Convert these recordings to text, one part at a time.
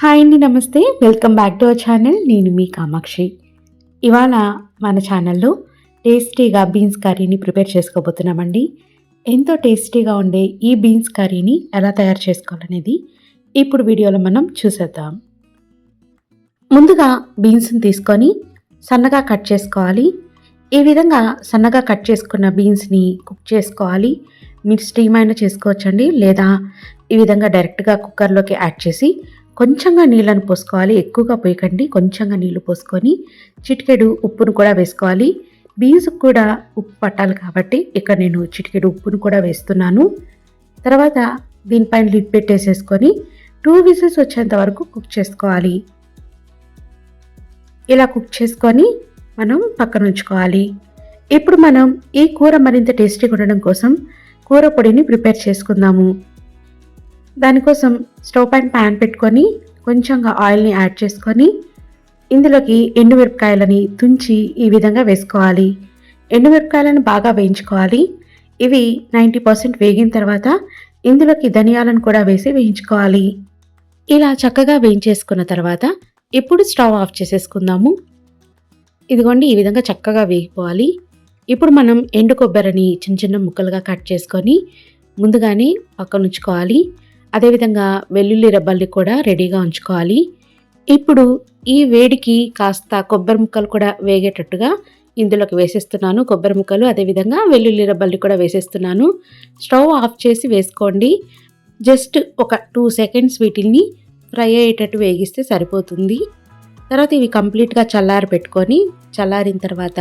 Hi అండి నమస్తే. Welcome back to our channel. నేను మీ కామాక్షి. ఇవాళ మన ఛానల్లో టేస్టీగా బీన్స్ కర్రీని ప్రిపేర్ చేసుకోబోతున్నామండి. ఎంతో టేస్టీగా ఉండే ఈ బీన్స్ కర్రీని ఎలా తయారు చేసుకోవాలనేది ఇప్పుడు వీడియోలో మనం చూసేద్దాం. ముందుగా బీన్స్ని తీసుకొని సన్నగా కట్ చేసుకోవాలి. ఈ విధంగా సన్నగా కట్ చేసుకున్న బీన్స్ని కుక్ చేసుకోవాలి. మీరు స్టీమ్ అయినా చేసుకోవచ్చండి లేదా ఈ విధంగా డైరెక్ట్గా కుక్కర్లోకి యాడ్ చేసి కొంచెంగా నీళ్ళను పోసుకోవాలి. ఎక్కువగా పోయకండి. కొంచెంగా నీళ్ళు పోసుకొని చిటికెడు ఉప్పును కూడా వేసుకోవాలి. బీన్స్ కూడా ఉప్పు పట్టాలి కాబట్టి ఇక్కడ నేను చిటికెడు ఉప్పును కూడా వేస్తున్నాను. తర్వాత దీనిపైన లిడ్ పెట్టేసేసుకొని టూ విజిల్స్ వచ్చేంత వరకు కుక్ చేసుకోవాలి. ఇలా కుక్ చేసుకొని మనం పక్కన ఉంచుకోవాలి. ఇప్పుడు మనం ఈ కూర మరింత టేస్టీగా ఉండడం కోసం కూర పొడిని ప్రిపేర్ చేసుకుందాము. దానికోసం స్టవ్ పైన ప్యాన్ పెట్టుకొని కొంచెంగా ఆయిల్ని యాడ్ చేసుకొని ఇందులోకి ఎండుమిరపకాయలని తుంచి ఈ విధంగా వేసుకోవాలి. ఎండుమిరపకాయలను బాగా వేయించుకోవాలి. ఇవి నైంటీ పర్సెంట్ వేగిన తర్వాత ఇందులోకి ధనియాలను కూడా వేసి వేయించుకోవాలి. ఇలా చక్కగా వేయించేసుకున్న తర్వాత ఇప్పుడు స్టవ్ ఆఫ్ చేసేసుకుందాము. ఇదిగోండి ఈ విధంగా చక్కగా వేగిపోవాలి. ఇప్పుడు మనం ఎండు కొబ్బరిని చిన్న చిన్న ముక్కలుగా కట్ చేసుకొని ముందుగానే పక్కన ఉంచుకోవాలి అదేవిధంగా వెల్లుల్లి రెబ్బల్ని కూడా రెడీగా ఉంచుకోవాలి. ఇప్పుడు ఈ వేడికి కాస్త కొబ్బరి ముక్కలు కూడా వేగేటట్టుగా ఇందులోకి వేసేస్తున్నాను. కొబ్బరి ముక్కలు అదేవిధంగా వెల్లుల్లి రబ్బల్ని కూడా వేసేస్తున్నాను. స్టవ్ ఆఫ్ చేసి వేసుకోండి. జస్ట్ ఒక టూ సెకండ్స్ వీటిని ఫ్రై అయ్యేటట్టు వేగిస్తే సరిపోతుంది. తర్వాత ఇవి కంప్లీట్గా చల్లారి పెట్టుకొని చల్లారిన తర్వాత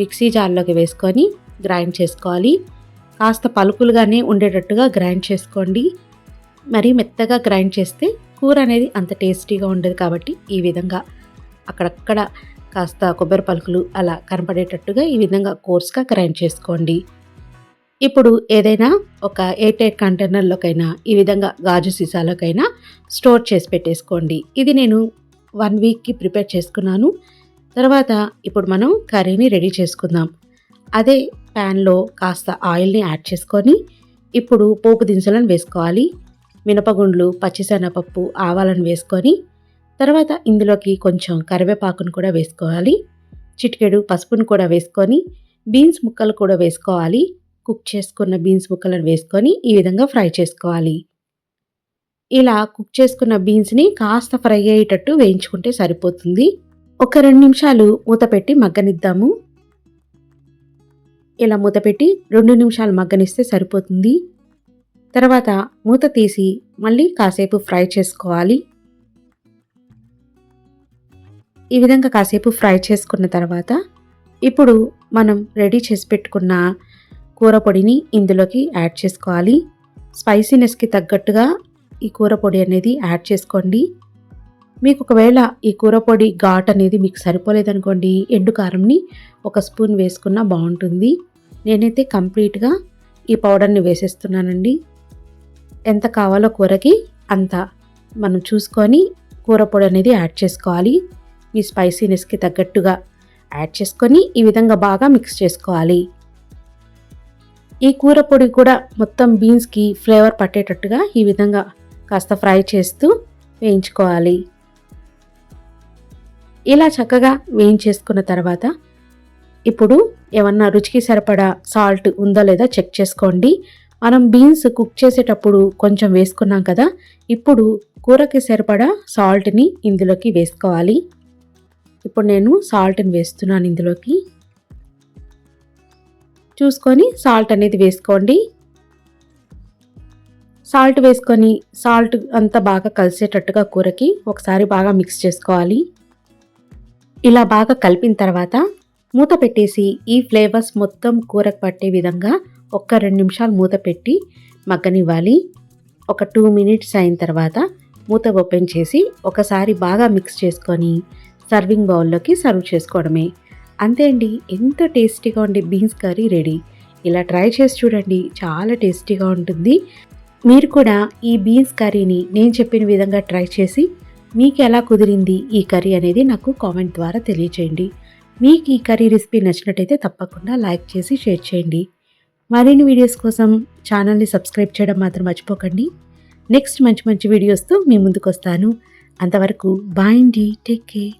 మిక్సీ జార్లోకి వేసుకొని గ్రైండ్ చేసుకోవాలి. కాస్త పలుకులుగానే ఉండేటట్టుగా గ్రైండ్ చేసుకోండి. మరీ మెత్తగా గ్రైండ్ చేస్తే కూర అనేది అంత టేస్టీగా ఉండదు కాబట్టి ఈ విధంగా అక్కడక్కడ కాస్త కొబ్బరి పలుకులు అలా కనపడేటట్టుగా ఈ విధంగా కోర్స్గా గ్రైండ్ చేసుకోండి. ఇప్పుడు ఏదైనా ఒక ఎయిట్ ఎయిట్ కంటైనర్లోకైనా ఈ విధంగా గాజు సీసాలోకైనా స్టోర్ చేసి పెట్టేసుకోండి. ఇది నేను వన్ వీక్కి ప్రిపేర్ చేసుకున్నాను. తర్వాత ఇప్పుడు మనం కర్రీని రెడీ చేసుకుందాం. అదే ప్యాన్లో కాస్త ఆయిల్ని యాడ్ చేసుకొని ఇప్పుడు పోపు దినుసులను వేసుకోవాలి. మినపగుండ్లు పచ్చిశనగపప్పు ఆవాలను వేసుకొని తర్వాత ఇందులోకి కొంచెం కరివేపాకును కూడా వేసుకోవాలి. చిటికెడు పసుపును కూడా వేసుకొని బీన్స్ ముక్కలు కూడా వేసుకోవాలి. కుక్ చేసుకున్న బీన్స్ ముక్కలను వేసుకొని ఈ విధంగా ఫ్రై చేసుకోవాలి. ఇలా కుక్ చేసుకున్న బీన్స్ని కాస్త ఫ్రై అయ్యేటట్టు వేయించుకుంటే సరిపోతుంది. ఒక రెండు నిమిషాలు మూత పెట్టి మగ్గనిద్దాము. ఇలా మూత పెట్టి రెండు నిమిషాలు మగ్గనిస్తే సరిపోతుంది. తర్వాత మూత తీసి మళ్ళీ కాసేపు ఫ్రై చేసుకోవాలి. ఈ విధంగా కాసేపు ఫ్రై చేసుకున్న తర్వాత ఇప్పుడు మనం రెడీ చేసి పెట్టుకున్న కూర పొడిని ఇందులోకి యాడ్ చేసుకోవాలి. స్పైసీనెస్కి తగ్గట్టుగా ఈ కూర పొడి అనేది యాడ్ చేసుకోండి. మీకు ఒకవేళ ఈ కూర పొడి ఘాట్ అనేది మీకు సరిపోలేదనుకోండి ఎండు కారంని ఒక స్పూన్ వేసుకున్నా బాగుంటుంది. నేనైతే కంప్లీట్గా ఈ పౌడర్ని వేసేస్తున్నానండి. ఎంత కావాలో కూరకి అంత మనం చూసుకొని కూర పొడి అనేది యాడ్ చేసుకోవాలి. మీ స్పైసీనెస్కి తగ్గట్టుగా యాడ్ చేసుకొని ఈ విధంగా బాగా మిక్స్ చేసుకోవాలి. ఈ కూర పొడి కూడా మొత్తం బీన్స్కి ఫ్లేవర్ పట్టేటట్టుగా ఈ విధంగా కాస్త ఫ్రై చేస్తూ వేయించుకోవాలి. ఇలా చక్కగా వేయించేసుకున్న తర్వాత ఇప్పుడు ఏమన్నా రుచికి సరిపడా సాల్ట్ ఉందా లేదా చెక్ చేసుకోండి. మనం బీన్స్ కుక్ చేసేటప్పుడు కొంచెం వేసుకున్నాం కదా ఇప్పుడు కూరకి సరిపడా సాల్ట్ని ఇందులోకి వేసుకోవాలి. ఇప్పుడు నేను సాల్ట్ని వేస్తున్నాను ఇందులోకి. చూసుకొని సాల్ట్ అనేది వేసుకోండి. సాల్ట్ వేసుకొని సాల్ట్ అంతా బాగా కలిసేటట్టుగా కూరకి ఒకసారి బాగా మిక్స్ చేసుకోవాలి. ఇలా బాగా కలిపిన తర్వాత మూత పెట్టేసి ఈ ఫ్లేవర్స్ మొత్తం కూరకు పట్టే విధంగా ఒక్క రెండు నిమిషాలు మూత పెట్టి మగ్గనివ్వాలి. ఒక టూ మినిట్స్ అయిన తర్వాత మూత ఓపెన్ చేసి ఒకసారి బాగా మిక్స్ చేసుకొని సర్వింగ్ బౌల్లోకి సర్వ్ చేసుకోవడమే. అంతే అండి ఎంత టేస్టీగా ఉండే బీన్స్ కర్రీ రెడీ. ఇలా ట్రై చేసి చూడండి చాలా టేస్టీగా ఉంటుంది. మీరు కూడా ఈ బీన్స్ కర్రీని నేను చెప్పిన విధంగా ట్రై చేసి మీకు ఎలా కుదిరింది ఈ కర్రీ అనేది నాకు కామెంట్ ద్వారా తెలియచేయండి. మీకు ఈ కర్రీ రెసిపీ నచ్చినట్టయితే తప్పకుండా లైక్ చేసి షేర్ చేయండి. మరిన్ని వీడియోస్ కోసం ఛానల్ని సబ్స్క్రైబ్ చేయడం మాత్రం మర్చిపోకండి. నెక్స్ట్ మంచి మంచి వీడియోస్తో మీ ముందుకు వస్తాను అంతవరకు బాయ్ అండి. Take care